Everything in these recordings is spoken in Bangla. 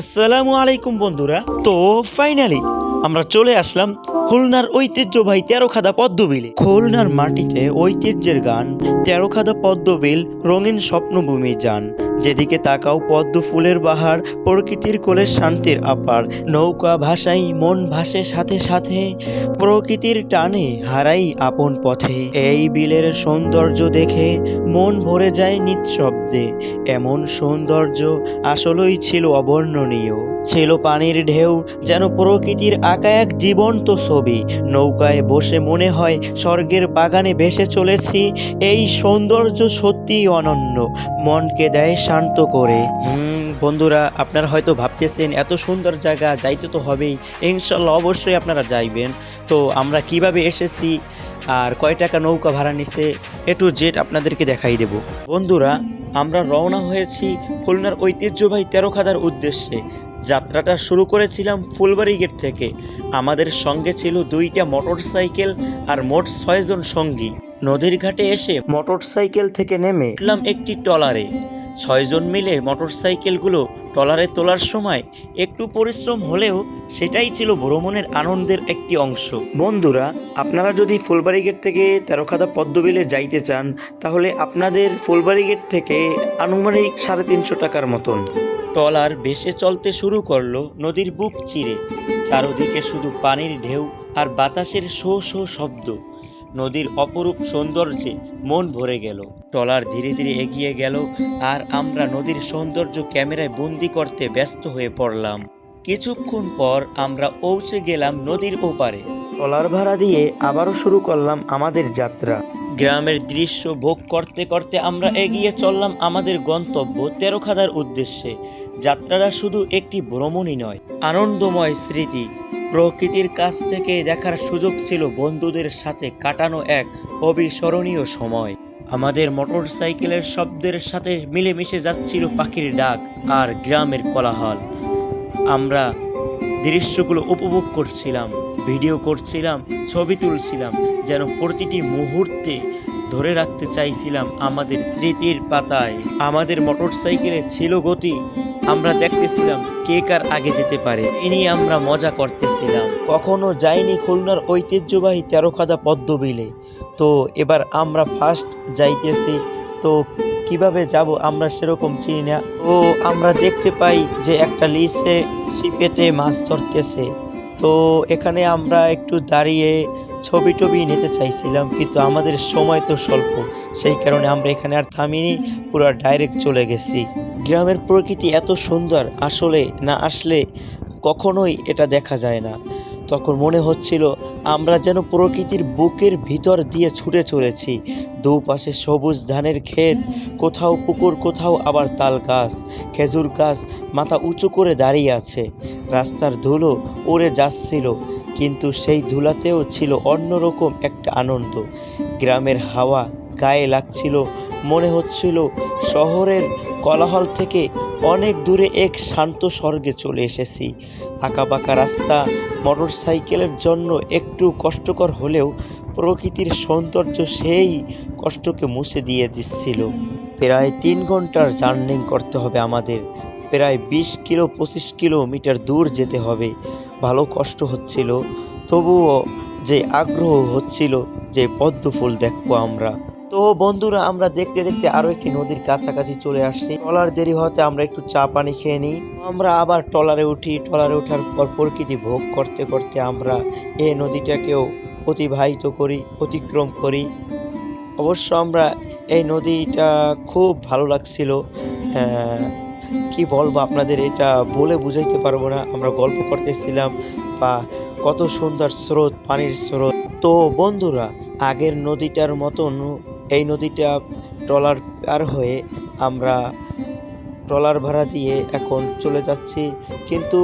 আসসালামু আলাইকুম বন্ধুরা। তো ফাইনালি আমরা চলে আসলাম খুলনার ঐতিহ্যবাহী তেরো খাদা পদ্মবিলে। খুলনার মাটিতে ঐতিহ্যের গান তেরো খাদা পদ্মবিল, রঙিন স্বপ্নভূমি যান। যেদিকে তাকাও পদ্ম ফুলের বাহার, প্রকৃতির কোলে শান্তির আপার। নৌকা ভাসাই, মন ভাসে সাথে সাথে, প্রকৃতির টানে হারাই আপন পথে। এই বিলের সৌন্দর্য দেখে মন ভরে যায় নিঃশব্দে। এমন সৌন্দর্য আসলেই ছিল অবর্ণনীয়। ছিল পানির ঢেউ, যেন প্রকৃতির আঁকা এক জীবন্ত ছবি। নৌকায় বসে মনে হয় স্বর্গের বাগানে ভেসে চলেছি। এই সৌন্দর্য সত্যিই অনন্য। মনকে দেয় শান্ত করে। বন্ধুরা, আপনারা হয়তো ভাবতেছেন, এত সুন্দর জায়গা, যাইতে তো হবেই। ইনশাল্লাহ অবশ্যই আপনারা যাইবেন। তো আমরা কীভাবে এসেছি আর কয় টাকা নৌকা ভাড়া নিছে, এ টু জেড আপনাদেরকে দেখাই দেব। বন্ধুরা, আমরা রওনা হয়েছি খুলনার ঐতিহ্যবাহী তেরো খাদার উদ্দেশ্যে। যাত্রাটা শুরু করেছিলাম ফুলবাড়ি গেট থেকে। আমাদের সঙ্গে ছিল দুইটা মোটর সাইকেল আর মোট ছয়জন সঙ্গী। নদীর ঘাটে এসে মোটর সাইকেল থেকে নেমে উঠলাম একটি ট্রলারে। ছয়জন মিলে মোটর সাইকেলগুলো ট্রলারে তোলার সময় একটু পরিশ্রম হলেও সেটাই ছিল ভ্রমণের আনন্দের একটি অংশ। বন্ধুরা আপনারা যদি ফুলবাড়ি গেট থেকে তেরোখাদা পদ্মবিলে যাইতে চান তাহলে আপনাদের ফুলবাড়ি গেট থেকে আনুমানিক সাড়ে তিনশো টাকার মতন। ট্রলার ভেসে চলতে শুরু করল নদীর বুক চিরে। চারদিকে শুধু পানির ঢেউ আর বাতাসের শো শো শব্দ। নদীর অপরূপ সৌন্দর্যে মন ভরে গেল। ট্রলার ধীরে ধীরে এগিয়ে গেল আর আমরা নদীর সৌন্দর্য ক্যামেরায় বন্দি করতে ব্যস্ত হয়ে পড়লাম। কিছুক্ষণ পর আমরা পৌঁছে গেলাম নদীর ওপারে। ট্রলার ভাড়া দিয়ে আবারও শুরু করলাম আমাদের যাত্রা। গ্রামের দৃশ্য ভোগ করতে করতে আমরা এগিয়ে চললাম আমাদের গন্তব্য তেরোখাদার উদ্দেশ্যে। যাত্রাটা শুধু একটি ভ্রমণই নয় আনন্দময় স্মৃতি। প্রকৃতির কাছ থেকে দেখার সুযোগ ছিল বন্ধুদের সাথে কাটানো এক অবিস্মরণীয় সময়। আমাদের মোটর সাইকেলের শব্দের সাথে মিলেমিশে যাচ্ছিল পাখির ডাক আর গ্রামের কোলাহল। আমরা দৃশ্যগুলো উপভোগ করছিলাম, ভিডিও করছিলাম, ছবি তুলছিলাম, যেন প্রতিটি মুহূর্তে ধরে রাখতে চাইছিলাম আমাদের স্মৃতির পাতায়। আমাদের মোটর সাইকেলে ছিল গতি আমরা দেখতেছিলাম কে কার আগে যেতে পারে। এ নিয়ে আমরা মজা করতেছিলাম। কখনো যাইনি খুলনার ঐতিহ্যবাহী তেরোখাদা পদ্মবিলে। তো এবার আমরা ফার্স্ট যাইতেছি। তো কীভাবে যাব আমরা সেরকম চিনি না। ও আমরা দেখতে পাই যে একটা লিসে ছিপেতে মাছ ধরতেছে। তো এখানে আমরা একটু দাঁড়িয়ে ছবি টবি নিতে চাইছিলাম, কিন্তু আমাদের সময় তো স্বল্প। সেই কারণে আমরা এখানে আর থামিনি, পুরো ডাইরেক্ট চলে গেছি। গ্রামের প্রকৃতি এত সুন্দর, আসলে না আসলে কখনোই এটা দেখা যায় না। তখন মনে হচ্ছিল, আমরা যেন প্রকৃতির বুকের ভিতর দিয়ে ছুটে চলেছি। দুপাশে সবুজ ধানের ক্ষেত, কোথাও পুকুর, কোথাও আবার তাল গাছ, খেজুর গাছ মাথা উঁচু করে দাঁড়িয়ে আছে। রাস্তার ধুলো উড়ে যাচ্ছিল, কিন্তু সেই ধুলাতেও ছিল অন্যরকম একটা আনন্দ। গ্রামের হাওয়া গায়ে লাগছিল, মনে হচ্ছিল শহরের কোলাহল থেকে অনেক দূরে এক শান্ত স্বর্গে চলে এসেছি। আঁকাবাঁকা রাস্তা মোটর সাইকেলের জন্য একটু কষ্টকর হলেও প্রকৃতির সৌন্দর্য সেই কষ্টকে মুছে দিয়ে দিচ্ছিল। প্রায় তিন ঘণ্টার জার্নিং করতে হবে আমাদের। প্রায় বিশ কিলো, পঁচিশ কিলোমিটার দূর যেতে হবে। ভালো কষ্ট হচ্ছিল, তবুও যে আগ্রহ হচ্ছিল, যে পদ্ম ফুল দেখব আমরা। তো বন্ধুরা আমরা দেখতে দেখতে আরও একটি নদীর কাছাকাছি চলে আসছি। ট্রলার দেরি হতে আমরা একটু চা পানি খেয়ে নিই। আমরা আবার ট্রলারে উঠি। ট্রলারে ওঠার পর প্রকৃতি ভোগ করতে করতে আমরা এই নদীটাকেও অতিবাহিত করি অতিক্রম করি। অবশ্য আমরা এই নদীটা খুব ভালো লাগছিল। আহ, কি বলব আপনাদের এটা বলে বুঝাইতে পারব না। আমরা গল্প করতেছিলাম বা কত সুন্দর স্রোত পানির স্রোত। তো বন্ধুরা আগের নদীটার মতন এই নদীটা ট্রলার পার হয়ে আমরা ট্রলার ভাড়া দিয়ে এখন চলে যাচ্ছি। কিন্তু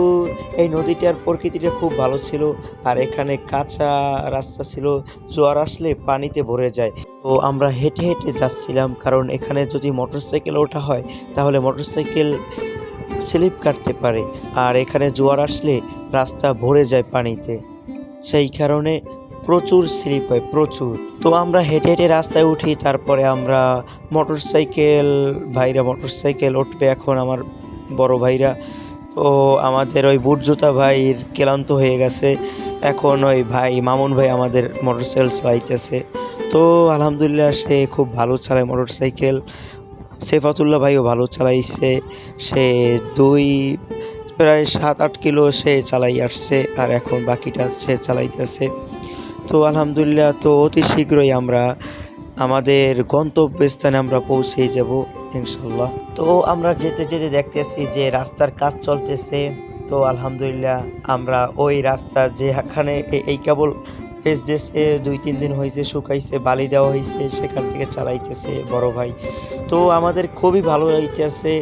এই নদীটার প্রকৃতিটা খুব ভালো ছিল আর এখানে কাঁচা রাস্তা ছিল, জোয়ার আসলে পানিতে ভরে যায়। তো আমরা হেঁটে হেঁটে যাচ্ছিলাম কারণ এখানে যদি মোটরসাইকেল ওঠা হয় তাহলে মোটরসাইকেল স্লিপ কাটতে পারে আর এখানে জোয়ার আসলে রাস্তা ভরে যায় পানিতে। সেই কারণে প্রচুর স্লিপ হয়, প্রচুর। তো আমরা হেঁটে হেঁটে রাস্তায় উঠি, তারপরে আমরা মোটর সাইকেল ভাইরা মোটর সাইকেল উঠবে এখন আমার বড় ভাইরা। তো আমাদের ওই বুট জুতা ভাইয়ের ক্লান্ত হয়ে গেছে। এখন ওই ভাই, মামুন ভাই আমাদের মোটর সাইকেল চালাইতেছে। তো আলহামদুলিল্লাহ সে খুব ভালো চালায় মোটর সাইকেল সেফাতুল্লাহ ভাইও ভালো চালাইছে। সে দুই, প্রায় সাত, আট কিলো সে চালাই আসছে। আর এখন বাকিটা সে চালাইতেছে। তো আলহামদুলিল্লাহ, তো অতি শীঘ্রই আমরা আমাদের গন্তব্যস্থানে আমরা পৌঁছে যাব ইনশাল্লাহ তো আমরা যেতে যেতে দেখতেছি যে রাস্তার কাজ চলতেছে। তো আলহামদুলিল্লাহ, আমরা ওই রাস্তা যেখানে এই কেবল পেস দিয়েছে, দুই, তিন দিন হয়েছে, শুকাইছে, বালি দেওয়া হয়েছে, সেখান থেকে চালাইতেছে বড় ভাই। তো আমাদের খুবই ভালো হইতেছে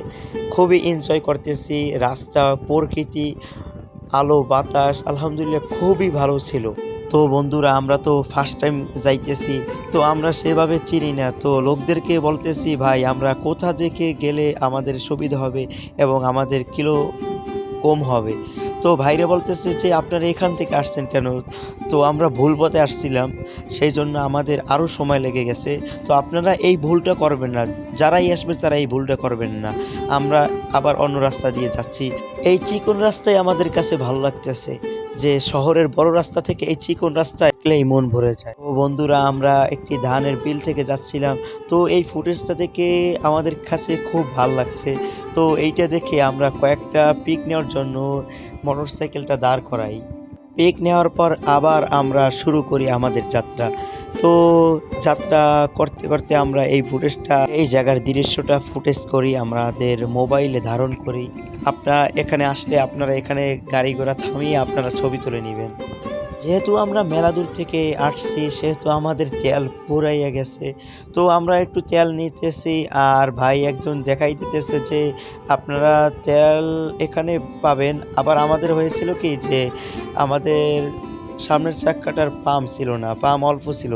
খুবই এনজয় করতেছি, রাস্তা, প্রকৃতি, আলো, বাতাস, আলহামদুলিল্লাহ খুবই ভালো ছিল। তো বন্ধুরা, আমরা তো ফার্স্ট টাইম যাইতেছি, তো আমরা সেভাবে চিনি না। তো লোকদেরকে বলতেছি, ভাই, আমরা কোথা থেকে গেলে আমাদের সুবিধা হবে এবং আমাদের কিলো কম হবে? তো ভাইরে বলতেছে যে, আপনারা এখান থেকে আসছেন কেন? তো আমরা ভুল পথে আসছিলাম, সেই জন্য আমাদের আরও সময় লেগে গেছে। তো আপনারা এই ভুলটা করবেন না, যারাই আসবে তারা এই ভুলটা করবেন না। আমরা আবার অন্য রাস্তা দিয়ে যাচ্ছি। এই চিকন রাস্তায় আমাদের কাছে ভালো লাগতেছে। যে শহরের বড় রাস্তা থেকে এই চিকন রাস্তায় এলেই মন ভরে যায়। ও বন্ধুরা, আমরা একটি ধানের বিল থেকে যাচ্ছিলাম। তো এই ফুটেজটা দেখে আমাদের কাছে খুব ভালো লাগছে। তো এইটা দেখে আমরা কয়েকটা পিক নেওয়ার জন্য মোটরসাইকেলটা দাঁড় করাই। পিক নেওয়ার পর আবার আমরা শুরু করি আমাদের যাত্রা। তো যাত্রা করতে করতে আমরা এই ফুটেজটা, এই জায়গার দৃশ্যটা ফুটেজ করি, আমাদের মোবাইলে ধারণ করি। আপনারা এখানে আসলে আপনারা এখানে গাড়ি ঘোড়া থামিয়ে আপনারা ছবি তুলে নেবেন। যেহেতু আমরা মেলা দূর থেকে আসছি, সেহেতু আমাদের তেল ফুরাইয়া গেছে, তো আমরা একটু তেল নিতেছি আর ভাই একজন দেখাই দিতেছে যে আপনারা তেল এখানে পাবেন। আবার আমাদের হয়েছিল কি যে আমাদের সামনের চাক্কাটার পাম্প ছিল না পাম্প অল্প ছিল।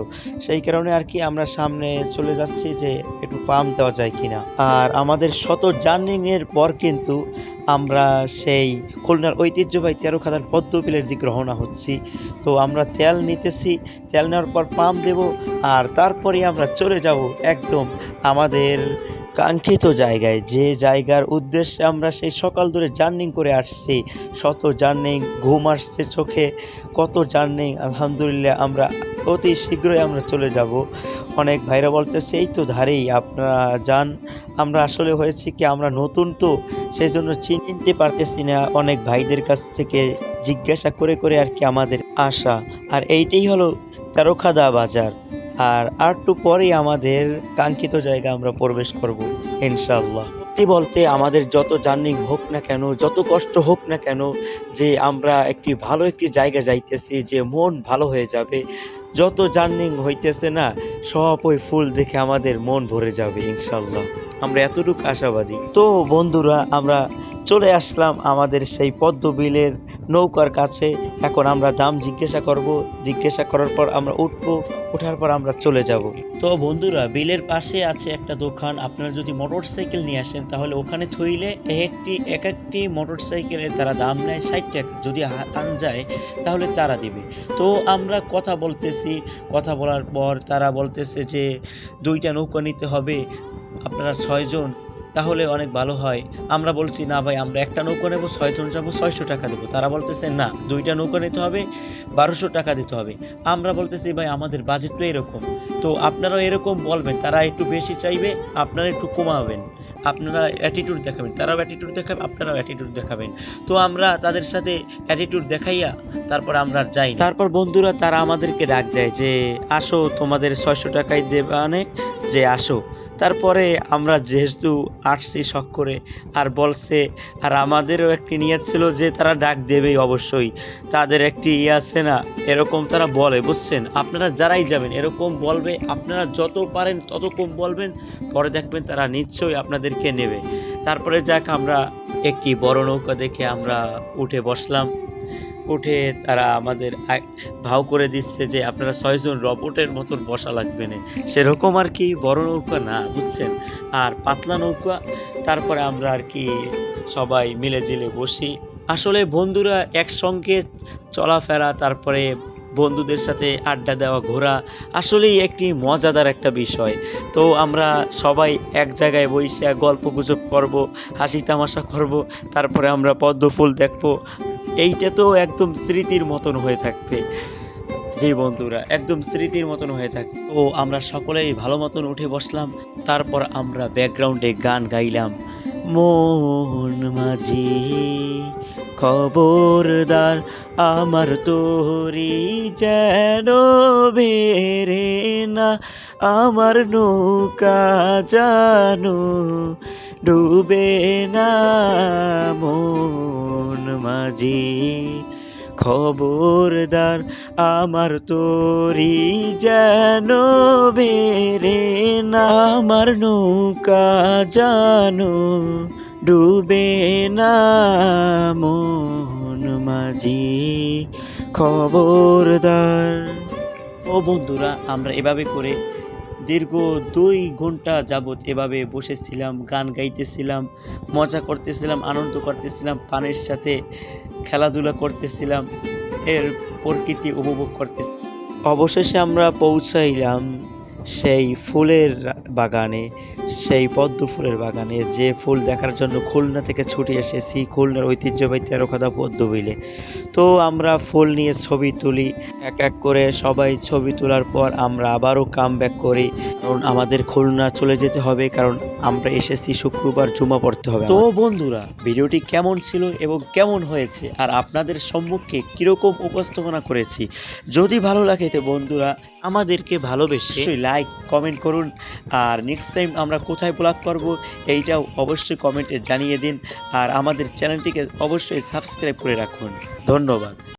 সেই কারণে আর কি আমরা সামনে চলে যাচ্ছি যে একটু পাম্প দেওয়া যায় কিনা। আর আমাদের শত জার্নিংয়ের পর কিন্তু আমরা সেই খুলনার ঐতিহ্যবাহী তেরো খাদার পদ্মবিলের দিকে রওনা হচ্ছি। তো আমরা তেল নিতেছি, তেল নেওয়ার পর পাম্প দেব, আর তারপরে আমরা চলে যাব একদম আমাদের কাঙ্ক্ষিত জায়গায়। যে জায়গার উদ্দেশ্যে আমরা সেই সকাল ধরে জার্নিং করে আসছি, শত জার্নিং, ঘুম আসছে চোখে, কত জার্নিং, আলহামদুলিল্লাহ আমরা অতি শীঘ্রই আমরা চলে যাব। অনেক ভাইরা বলতেছে, এই তো ধারেই আপনারা যান। আমরা আসলে হয়েছে কি, আমরা নতুন তো সেই জন্য চিনতে পারতেছি না। অনেক ভাইদের কাছ থেকে জিজ্ঞাসা করে করে আর কি আমাদের আশা। আর এইটাই হলো তেরোখাদা বাজার। আর আর আরটু পরেই আমাদের কাঙ্ক্ষিত জায়গা আমরা প্রবেশ করব ইনশাল্লাহ সত্যি বলতে আমাদের যত জার্নি হোক না কেন, যত কষ্ট হোক না কেন, যে আমরা একটি ভালো একটি জায়গা যাইতেছি, যে মন ভালো হয়ে যাবে, যত জার্নিং হইতেছে না, সব ওই ফুল দেখে আমাদের মন ভরে যাবে ইনশাল্লাহ আমরা এতটুকু আশাবাদী। তো বন্ধুরা, আমরা চলে আসলাম আমাদের সেই পদ্মবিলের নৌকার কাছে। এখন আমরা দাম জিজ্ঞাসা করব। জিজ্ঞাসা করার পর আমরা উঠবো ওঠার পর আমরা চলে যাব। তো বন্ধুরা, বিলের পাশে আছে একটা দোকান। আপনারা যদি মোটর সাইকেল নিয়ে আসেন, তাহলে ওখানে থইলে একটি এক একটি মোটর সাইকেলের তারা দাম নেয় ষাট টাকা। যদি আন যায়, তাহলে তারা দিবে। তো আমরা কথা বলতেছি। কথা বলার পর তারা বলতেছে যে, দুইটা নৌকা নিতে হবে। আপনারা ছয়জন তাহলে অনেক ভালো হয়। আমরা বলছি, না ভাই, আমরা একটা নৌকা নেব, ছয়জন যাব, ছয়শো টাকা দেবো। তারা বলতেছে, না, দুইটা নৌকা নিতে হবে, বারোশো টাকা দিতে হবে। আমরা বলতেছি, ভাই, আমাদের বাজেটটা এরকম। তো আপনারাও এরকম বলবেন, তারা একটু বেশি চাইবে, আপনারা একটু কমাবেন। আপনারা অ্যাটিটিউড দেখাবেন, তারাও অ্যাটিটিউড দেখাবেন আপনারাও অ্যাটিটিউড দেখাবেন। তো আমরা তাদের সাথে অ্যাটিটিউড দেখাইয়া তারপর আমরা যাই তারপর বন্ধুরা, তারা আমাদেরকে ডাক দেয় যে, আসো, তোমাদের ছয়শো টাকায় দেবানে যে, আসো। তারপরে আমরা যেহেতু আসছি শখ করে আর বলছে, আর আমাদেরও একটি নিয়ত ছিল যে তারা ডাক দেবেই অবশ্যই। তাদের একটি ইয়ে আছে না, এরকম তারা বলে, বুঝছেন? আপনারা যারাই যাবেন, এরকম বলবে, আপনারা যত পারেন তত কম বলবেন, পরে দেখবেন তারা নিশ্চয়ই আপনাদেরকে নেবে। তারপরে যাক, আমরা একটি বড় নৌকা দেখে আমরা উঠে বসলাম। উঠে তারা আমাদের ভাও করে দিচ্ছে যে আপনারা ছয়জন রবটের মতন বসা লাগবে না। সেরকম আর কি বড় নৌকা না, বুঝছেন? আর পাতলা নৌকা, তারপরে আমরা আর কি সবাই মিলে জিলে বসি। আসলে বন্ধুরা একসঙ্গে চলাফেরা, তারপরে বন্ধুদের সাথে আড্ডা দেওয়া, ঘোরা আসলেই একটি মজাদার একটা বিষয়। তো আমরা সবাই এক জায়গায় বসে গল্প গুজব করব, হাসি তামাশা করব, তারপরে আমরা পদ্ম ফুল দেখব এইটা তো একদম স্মৃতির মতন হয়ে থাকবে। জি বন্ধুরা, একদম স্মৃতির মতন হয়ে থাকে তো আমরা সকলেই ভালো মতন উঠে বসলাম, তারপর আমরা ব্যাকগ্রাউন্ডে গান গাইলাম। মন মাঝি খবরদার আমার তোরি যেন বেরে না, আমার নৌকা জানো ডুবে না মন মাঝি। খবরদার আমার তোরি যেন বেরে না, আমার নৌকা জানো ডুবে না মন মাঝি। খবরদার। ও বন্ধুরা, আমরা এভাবে করে দীর্ঘ দুই ঘণ্টা যাবৎ এভাবে বসেছিলাম, গান গাইতেছিলাম, মজা করতেছিলাম, আনন্দ করতেছিলাম, পানির সাথে খেলাধুলা করতেছিলাম, এর প্রকৃতি উপভোগ করতেছিলাম অবশেষে আমরা পৌঁছাইলাম সেই ফুলের বাগানে সেই পদ্ম ফুলের বাগানে যে ফুল দেখার জন্য খুলনা থেকে ছুটে এসেছি খুলনার ঐতিহ্যবাহী তেরোখাদা পদ্ম বিলে। তো আমরা ফুল নিয়ে ছবি তুলি এক এক করে সবাই ছবি তোলার পর আমরা আবারও কাম ব্যাক করি। কারণ আমাদের খুলনা চলে যেতে হবে কারণ আমরা এসেছি শুক্রবার জুমা পড়তে হবে তো বন্ধুরা ভিডিওটি কেমন ছিল এবং কেমন হয়েছে আর আপনাদের সম্মুখে কীরকম উপস্থাপনা করেছি যদি ভালো লাগে তো বন্ধুরা আমাদেরকে ভালোবেসে লাইক কমেন্ট করুন। আর নেক্সট টাইম আমরা কোথায় ব্লগ করব, এইটাও অবশ্যই কমেন্টে জানিয়ে দিন। আর আমাদের চ্যানেলটিকে অবশ্যই সাবস্ক্রাইব করে রাখুন। ধন্যবাদ।